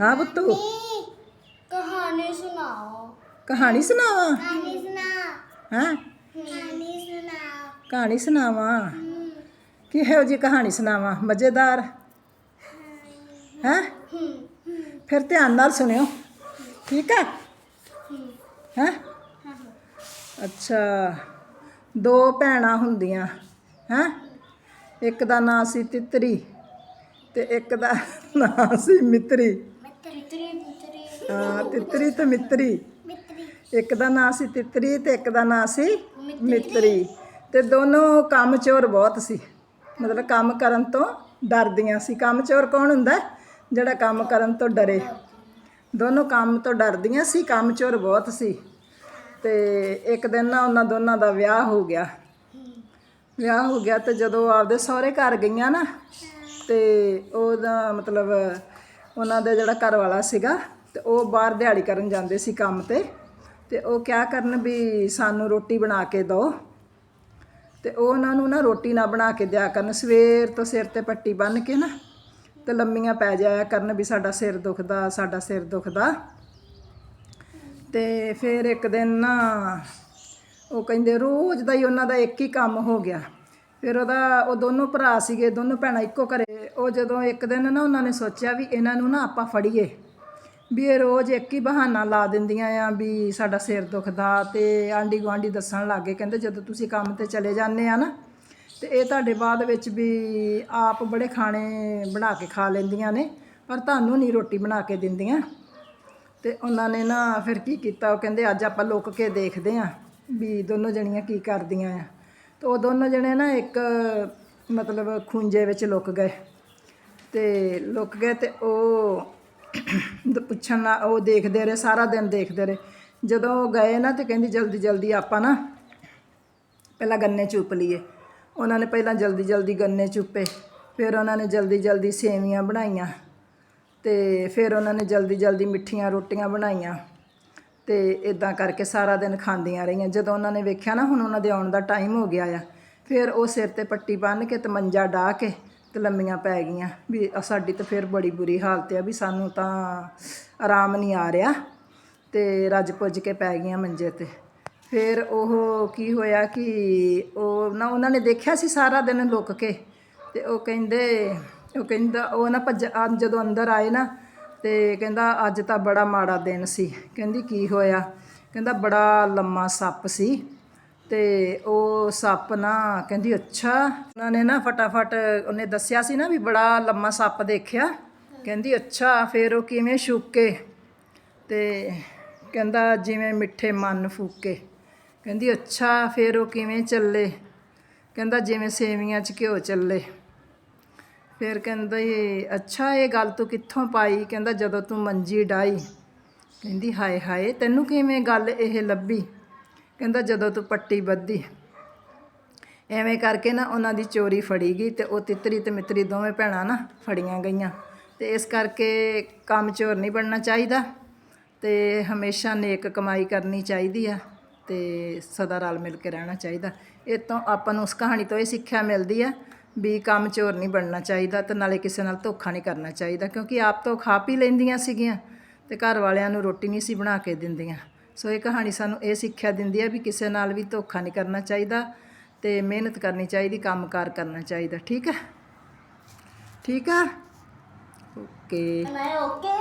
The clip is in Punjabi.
ਹਾਂ ਪੁੱਤੂ। ਕਹਾਣੀ ਸੁਣਾਓ। ਕਹਾਣੀ ਸੁਣਾਵਾ? ਕਹਾਣੀ ਸੁਣਾ। ਹਾਂ? ਕਹਾਣੀ ਸੁਣਾਓ ਕਹਾਣੀ ਸੁਣਾਵਾ? ਕਿਹੋ ਜੀ ਕਹਾਣੀ ਸੁਣਾਵਾ? ਮਜ਼ੇਦਾਰ। ਹੈ। ਫਿਰ ਧਿਆਨ ਨਾਲ ਸੁਣਿਓ। ਠੀਕ ਹੈ। ਹੈ? ਅੱਛਾ। ਦੋ ਭੈਣਾਂ ਹੁੰਦੀਆਂ। ਹੈ? ਇੱਕ ਦਾ ਨਾਂ ਸੀ ਤਿੱਤਰੀ ਤੇ ਇੱਕ ਦਾ ਨਾਂ ਸੀ ਮਿੱਤਰੀ। ਮਿੱਤਰੀ ਮਿੱਤਰੀ ਹਾਂ ਤਿੱਤਰੀ ਤੇ ਮਿੱਤਰੀ। ਮਿੱਤਰੀ। ਇੱਕ ਦਾ ਨਾਂ ਸੀ ਤਿੱਤਰੀ ਤੇ ਇੱਕ ਦਾ ਨਾਂ ਸੀ ਮਿੱਤਰੀ। ਤੇ ਦੋਨੋਂ ਕੰਮ ਚੋਰ ਬਹੁਤ ਸੀ। ਮਤਲਬ ਕੰਮ ਕਰਨ ਤੋਂ ਡਰਦੀਆਂ ਸੀ। ਕੰਮ ਚੋਰ ਕੌਣ ਹੁੰਦਾ? ਜਿਹੜਾ ਕੰਮ ਕਰਨ ਤੋਂ ਡਰੇ। ਦੋਨੋਂ ਕੰਮ ਤੋਂ ਡਰਦੀਆਂ ਸੀ ਕੰਮ ਚੋਰ ਬਹੁਤ ਸੀ। ਤੇ ਇੱਕ ਦਿਨ ਨਾ ਉਹਨਾਂ ਦੋਨਾਂ ਦਾ ਵਿਆਹ ਹੋ ਗਿਆ। ਵਿਆਹ ਹੋ ਗਿਆ ਤੇ ਜਦੋਂ ਆਪਦੇ ਸਹੁਰੇ ਘਰ ਗਈਆਂ ਨਾ ਤੇ ਉਹਦਾ ਮਤਲਬ ਉਹਨਾਂ ਦਾ ਜਿਹੜਾ ਘਰ ਵਾਲਾ ਸੀਗਾ ਤੇ ਉਹ ਬਾਹਰ ਦਿਹਾੜੀ ਕਰਨ ਜਾਂਦੇ ਸੀ ਕੰਮ ਤੇ। ਤੇ ਉਹ ਕਿਆ ਕਰਨ ਵੀ ਸਾਨੂੰ ਰੋਟੀ ਬਣਾ ਕੇ ਦਿਓ ਤੇ ਉਹ ਉਹਨਾਂ ਨੂੰ ਨਾ ਰੋਟੀ ਨਾ ਬਣਾ ਕੇ ਦਿਆ ਕਰਨ। ਸਵੇਰ ਤੋਂ ਸਿਰ ਤੇ ਪੱਟੀ ਬੰਨ੍ਹ ਕੇ ਨਾ ਤੇ ਲੰਮੀਆਂ ਪੈ ਜਾਇਆ ਕਰਨ ਵੀ ਸਾਡਾ ਸਿਰ ਦੁਖਦਾ, ਸਾਡਾ ਸਿਰ ਦੁਖਦਾ। ਤੇ ਫਿਰ ਇੱਕ ਦਿਨ ਨਾ ਉਹ ਕਹਿੰਦੇ, ਰੋਜ਼ ਦਾ ਹੀ ਉਹਨਾਂ ਦਾ ਇੱਕ ਹੀ ਕੰਮ ਹੋ ਗਿਆ। ਫਿਰ ਉਹਦਾ, ਉਹ ਦੋਨੋਂ ਭਰਾ ਸੀਗੇ, ਦੋਨੋਂ ਭੈਣਾਂ ਇੱਕੋ ਘਰੇ। ਉਹ ਜਦੋਂ ਇੱਕ ਦਿਨ ਨਾ ਉਹਨਾਂ ਨੇ ਸੋਚਿਆ ਵੀ ਇਹਨਾਂ ਨੂੰ ਨਾ ਆਪਾਂ ਫੜੀਏ, ਵੀ ਇਹ ਰੋਜ਼ ਇੱਕ ਹੀ ਬਹਾਨਾ ਲਾ ਦਿੰਦੀਆਂ ਆ ਵੀ ਸਾਡਾ ਸਿਰ ਦੁਖਦਾ ਤੇ ਆਂਢੀ ਗੁਆਂਢੀ ਦੱਸਣ ਲੱਗੇ ਕਹਿੰਦੇ ਜਦੋਂ ਤੁਸੀਂ ਕੰਮ ਤੇ ਚਲੇ ਜਾਂਦੇ ਆ ਨਾ, ਤੇ ਇਹ ਤੁਹਾਡੇ ਬਾਅਦ ਵਿੱਚ ਵੀ ਆਪ ਬੜੇ ਖਾਣੇ ਬਣਾ ਕੇ ਖਾ ਲੈਂਦੀਆਂ ਨੇ, ਪਰ ਤੁਹਾਨੂੰ ਨਹੀਂ ਰੋਟੀ ਬਣਾ ਕੇ ਦਿੰਦੀਆਂ। ਤੇ ਉਹਨਾਂ ਨੇ ਨਾ ਫਿਰ ਕੀ ਕੀਤਾ, ਉਹ ਕਹਿੰਦੇ ਅੱਜ ਆਪਾਂ ਲੁੱਕ ਕੇ ਦੇਖਦੇ ਆਂ ਵੀ ਦੋਨੋਂ ਜਣੀਆਂ ਕੀ ਕਰਦੀਆਂ ਆ। ਤੇ ਉਹ ਦੋਨੋਂ ਜਣੇ ਨਾ ਇੱਕ, ਮਤਲਬ ਖੁੰਝੇ ਵਿੱਚ ਲੁੱਕ ਗਏ। ਤੇ ਲੁੱਕ ਗਏ ਤੇ ਉਹ ਪੁੱਛਣ ਨਾ, ਉਹ ਦੇਖਦੇ ਰਹੇ, ਸਾਰਾ ਦਿਨ ਦੇਖਦੇ ਰਹੇ। ਜਦੋਂ ਉਹ ਗਏ ਨਾ ਤੇ ਕਹਿੰਦੀ, ਜਲਦੀ ਜਲਦੀ ਆਪਾਂ ਨਾ ਪਹਿਲਾਂ ਗੰਨੇ ਚੁੱਪ ਲਈਏ। ਉਹਨਾਂ ਨੇ ਪਹਿਲਾਂ ਜਲਦੀ ਜਲਦੀ ਗੰਨੇ ਚੁੱਪੇ, ਫਿਰ ਉਹਨਾਂ ਨੇ ਜਲਦੀ ਜਲਦੀ ਸੇਵੀਆਂ ਬਣਾਈਆਂ। ਤੇ ਫਿਰ ਉਹਨਾਂ ਨੇ ਜਲਦੀ ਜਲਦੀ ਮਿੱਠੀਆਂ ਰੋਟੀਆਂ ਬਣਾਈਆਂ। ਤੇ ਇਦਾਂ ਕਰਕੇ ਸਾਰਾ ਦਿਨ ਖਾਂਦੀਆਂ ਰਹੀਆਂ। ਜਦੋਂ ਉਹਨਾਂ ਨੇ ਵੇਖਿਆ ਨਾ, ਹੁਣ ਉਹਨਾਂ ਦੇ ਆਉਣ ਦਾ ਟਾਈਮ ਹੋ ਗਿਆ ਆ। ਫਿਰ ਉਹ ਸਿਰ ਤੇ ਪੱਟੀ ਬੰਨ੍ਹ ਕੇ ਤੇ ਮੰਜਾ ਢਾ ਕੇ ਤੇ ਲੰਮੀਆਂ ਪੈ ਗਈਆਂ। ਵੀ ਸਾਡੀ ਤਾਂ ਫਿਰ ਬੜੀ ਬੁਰੀ ਹਾਲਤ ਆ ਵੀ ਸਾਨੂੰ ਤਾਂ ਆਰਾਮ ਨਹੀਂ ਆ ਰਿਹਾ ਤੇ ਰੱਜ ਪੁੱਜ ਕੇ ਪੈ ਗਈਆਂ ਮੰਜੇ ਤੇ। ਫਿਰ ਉਹ ਕੀ ਹੋਇਆ ਕਿ ਉਹ ਨਾ, ਉਹਨਾਂ ਨੇ ਦੇਖਿਆ ਸੀ ਸਾਰਾ ਦਿਨ ਲੁੱਕ ਕੇ ਤੇ ਉਹ ਕਹਿੰਦੇ, ਉਹ ਕਹਿੰਦਾ, ਉਹ ਨਾ ਭੱਜ ਜਦੋਂ ਅੰਦਰ ਆਏ ਨਾ ਤੇ ਕਹਿੰਦਾ ਅੱਜ ਤਾਂ ਬੜਾ ਮਾੜਾ ਦਿਨ ਸੀ। ਕਹਿੰਦੀ ਕੀ ਹੋਇਆ? ਕਹਿੰਦਾ ਬੜਾ ਲੰਮਾ ਸੱਪ ਸੀ ਤੇ ਉਹ ਸੱਪ ਨਾ ਕਹਿੰਦੀ ਅੱਛਾ। ਉਹਨਾਂ ਨੇ ਨਾ ਫਟਾਫਟ ਉਹਨੇ ਦੱਸਿਆ ਸੀ ਨਾ ਵੀ ਬੜਾ ਲੰਮਾ ਸੱਪ ਦੇਖਿਆ। ਕਹਿੰਦੀ ਅੱਛਾ, ਫਿਰ ਉਹ ਕਿਵੇਂ ਛੁੱਕੇ ਤੇ ਕਹਿੰਦਾ ਜਿਵੇਂ ਮਿੱਠੇ ਮਨ ਫੂਕੇ। ਕਹਿੰਦੀ ਅੱਛਾ, ਫਿਰ ਉਹ ਕਿਵੇਂ ਚੱਲੇ? ਕਹਿੰਦਾ ਜਿਵੇਂ ਸੇਵੀਆਂ 'ਚ ਘਿਓ ਚੱਲੇ। ਫਿਰ ਕਹਿੰਦਾ ਇਹ ਅੱਛਾ ਇਹ ਗੱਲ ਤੂੰ ਕਿੱਥੋਂ ਪਾਈ? ਕਹਿੰਦਾ, ਜਦੋਂ ਤੂੰ ਮੰਜੀ ਡਾਈ। ਕਹਿੰਦੀ, ਹਾਏ ਹਾਏ, ਤੈਨੂੰ ਕਿਵੇਂ ਗੱਲ ਇਹ ਲੱਭੀ? ਕਹਿੰਦਾ, ਜਦੋਂ ਤੂੰ ਪੱਟੀ ਬੱਧੀ। ਐਵੇਂ ਕਰਕੇ ਨਾ ਉਹਨਾਂ ਦੀ ਚੋਰੀ ਫੜੀ ਗਈ ਤੇ ਉਹ ਤਿੱਤਰੀ ਤੇ ਮਿੱਤਰੀ ਦੋਵੇਂ ਭੈਣਾਂ ਨਾ ਫੜੀਆਂ ਗਈਆਂ। ਤੇ ਇਸ ਕਰਕੇ ਕੰਮ ਚੋਰ ਨਹੀਂ ਬਣਨਾ ਚਾਹੀਦਾ ਤੇ ਹਮੇਸ਼ਾ ਨੇਕ ਕਮਾਈ ਕਰਨੀ ਚਾਹੀਦੀ ਆ ਤੇ ਸਦਾ ਰਲ ਮਿਲ ਕੇ ਰਹਿਣਾ ਚਾਹੀਦਾ। ਇਹ ਤੋਂ ਆਪਾਂ ਨੂੰ ਉਸ ਕਹਾਣੀ ਤੋਂ ਇਹ ਸਿੱਖਿਆ ਮਿਲਦੀ ਆ ਵੀ ਕੰਮ ਚੋਰ ਨਹੀਂ ਬਣਨਾ ਚਾਹੀਦਾ ਤੇ ਨਾਲੇ ਕਿਸੇ ਨਾਲ ਧੋਖਾ ਨਹੀਂ ਕਰਨਾ ਚਾਹੀਦਾ, ਕਿਉਂਕਿ ਆਪ ਤੋਂ ਖਾ ਪੀ ਲੈਂਦੀਆਂ ਸੀਗੀਆਂ ਤੇ ਘਰ ਵਾਲਿਆਂ ਨੂੰ ਰੋਟੀ ਨਹੀਂ ਸੀ ਬਣਾ ਕੇ ਦਿੰਦੀਆਂ। ਸੋ ਇਹ ਕਹਾਣੀ ਸਾਨੂੰ ਇਹ ਸਿੱਖਿਆ ਦਿੰਦੀ ਹੈ ਵੀ ਕਿਸੇ ਨਾਲ ਵੀ ਧੋਖਾ ਨਹੀਂ ਕਰਨਾ ਚਾਹੀਦਾ ਤੇ ਮਿਹਨਤ ਕਰਨੀ ਚਾਹੀਦੀ, ਕੰਮਕਾਰ ਕਰਨਾ ਚਾਹੀਦਾ। ਠੀਕ ਹੈ? ਠੀਕ ਆ? ਓਕੇ। ਮੈਂ ਓਕੇ।